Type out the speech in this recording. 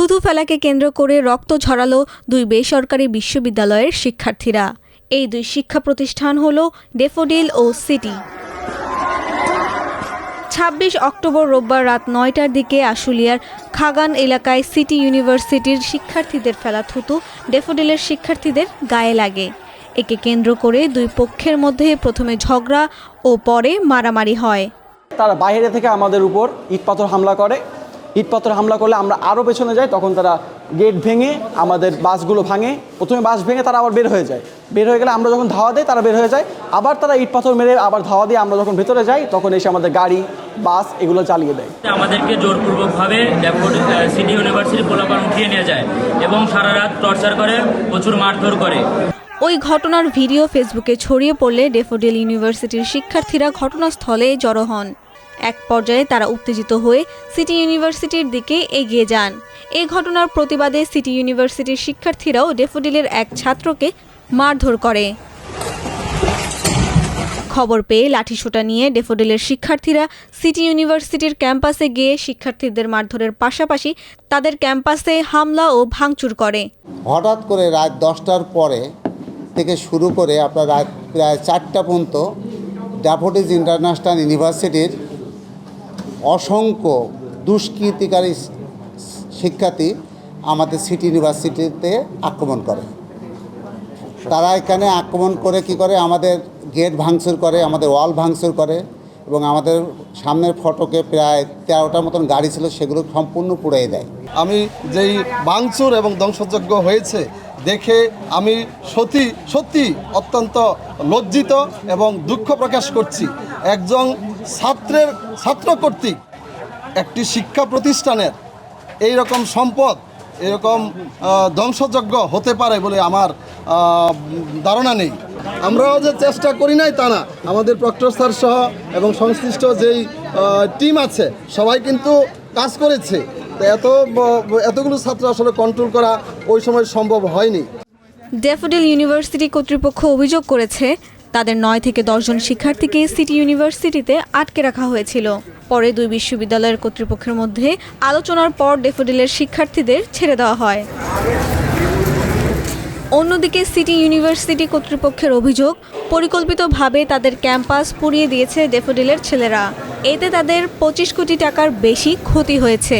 থুতু ফেলাকে কেন্দ্র করে রক্ত ঝরালো দুই বেসরকারি বিশ্ববিদ্যালয়ের শিক্ষার্থীরা। এই দুই শিক্ষা প্রতিষ্ঠান হল ডেফোডিল ও সিটি। ছাব্বিশ অক্টোবর রোববার রাত নয়টার দিকে আশুলিয়ার খাগান এলাকায় সিটি ইউনিভার্সিটির শিক্ষার্থীদের ফেলা থুতু ডেফোডিলের শিক্ষার্থীদের গায়ে লাগে। একে কেন্দ্র করে দুই পক্ষের মধ্যে প্রথমে ঝগড়া ও পরে মারামারি হয়। তারা বাইরে থেকে আমাদের উপর ইট পাথর হামলা করে। ইট হামলা করলে আমরা আরও পেছনে যাই তখন তারা গেট ভেঙে আমাদের বাসগুলো ভাঙে। প্রথমে বাস ভেঙে তারা আবার বের হয়ে যায়। বের হয়ে গেলে আমরা যখন ধাওয়া দিই তারা বের হয়ে যায়। আবার তারা ইট পাথর মেরে আবার ধাওয়া দিয়ে আমরা যখন ভেতরে যাই তখন এসে আমাদের গাড়ি বাস এগুলো চালিয়ে দেয়। আমাদেরকে জোরপূর্বকভাবে ড্যাফোড সিটি ইউনিভার্সিটি পোলাপান উঠিয়ে নিয়ে যায় এবং সারা রাত টর্চার করে প্রচুর মারধর করে। ওই ঘটনার ভিডিও ফেসবুকে ছড়িয়ে পড়লে ডেফোডিল ইউনিভার্সিটির শিক্ষার্থীরা ঘটনাস্থলে জড়ো হন। এক পর্যায়ে তারা উত্তেজিত হয়ে সিটি ইউনিভার্সিটির দিকে এগিয়ে যান। এই ঘটনার প্রতিবাদে সিটি ইউনিভার্সিটির শিক্ষার্থীরাও ডেফোডিলের এক ছাত্রকে মারধর করে। খবর পেয়ে লাঠিসোঁটা নিয়ে ডেফোডিলের শিক্ষার্থীরা সিটি ইউনিভার্সিটির ক্যাম্পাসে গিয়ে শিক্ষার্থীদের মারধরের পাশাপাশি তাদের ক্যাম্পাসে হামলা ও ভাঙচুর করে। হঠাৎ করে রাত দশটার পরে থেকে শুরু করে আপনার রাত প্রায় চারটা পর্যন্ত ড্যাফোডিজ ইন্টারন্যাশনাল ইউনিভার্সিটির অসংখ্য দুষ্কৃতিকারী শিক্ষার্থী আমাদের সিটি ইউনিভার্সিটিতে আক্রমণ করে। তারা এখানে আক্রমণ করে কি করে? আমাদের গেট ভাঙচুর করে, আমাদের ওয়াল ভাঙচুর করে এবং আমাদের সামনের ফটকে প্রায় তেরোটার মতন গাড়ি ছিল, সেগুলো সম্পূর্ণ পুড়িয়ে দেয়। আমি যেই ভাঙচুর এবং ধ্বংসযজ্ঞ হয়েছে, দেখে আমি সত্যি সত্যি অত্যন্ত লজ্জিত এবং দুঃখ প্রকাশ করছি। একজন ছাত্রের, ছাত্র কর্তৃক একটি শিক্ষা প্রতিষ্ঠানের এই রকম সম্পদ, এরকম ধ্বংসযজ্ঞ হতে পারে বলে আমার ধারণা নেই। আমরাও যে চেষ্টা করি নাই তা না। আমাদের প্রক্টর স্যার সহ এবং সংশ্লিষ্ট যেই টিম আছে, সবাই কিন্তু কাজ করেছে। এত এতগুলো ছাত্র আসলে কন্ট্রোল করা ওই সময় সম্ভব হয়নি। ড্যাফোডিল ইউনিভার্সিটি কর্তৃপক্ষ অভিযোগ করেছে তাদের নয় থেকে দশজন শিক্ষার্থীকে সিটি ইউনিভার্সিটিতে আটকে রাখা হয়েছিল। পরে দুই বিশ্ববিদ্যালয়ের কর্তৃপক্ষের মধ্যে আলোচনার পর ডেফোডিলের শিক্ষার্থীদের ছেড়ে দেওয়া হয়। অন্যদিকে সিটি ইউনিভার্সিটি কর্তৃপক্ষের অভিযোগ, পরিকল্পিতভাবে তাদের ক্যাম্পাস পুড়িয়ে দিয়েছে ডেফোডিলের ছেলেরা। এতে তাদের পঁচিশ কোটি টাকার বেশি ক্ষতি হয়েছে।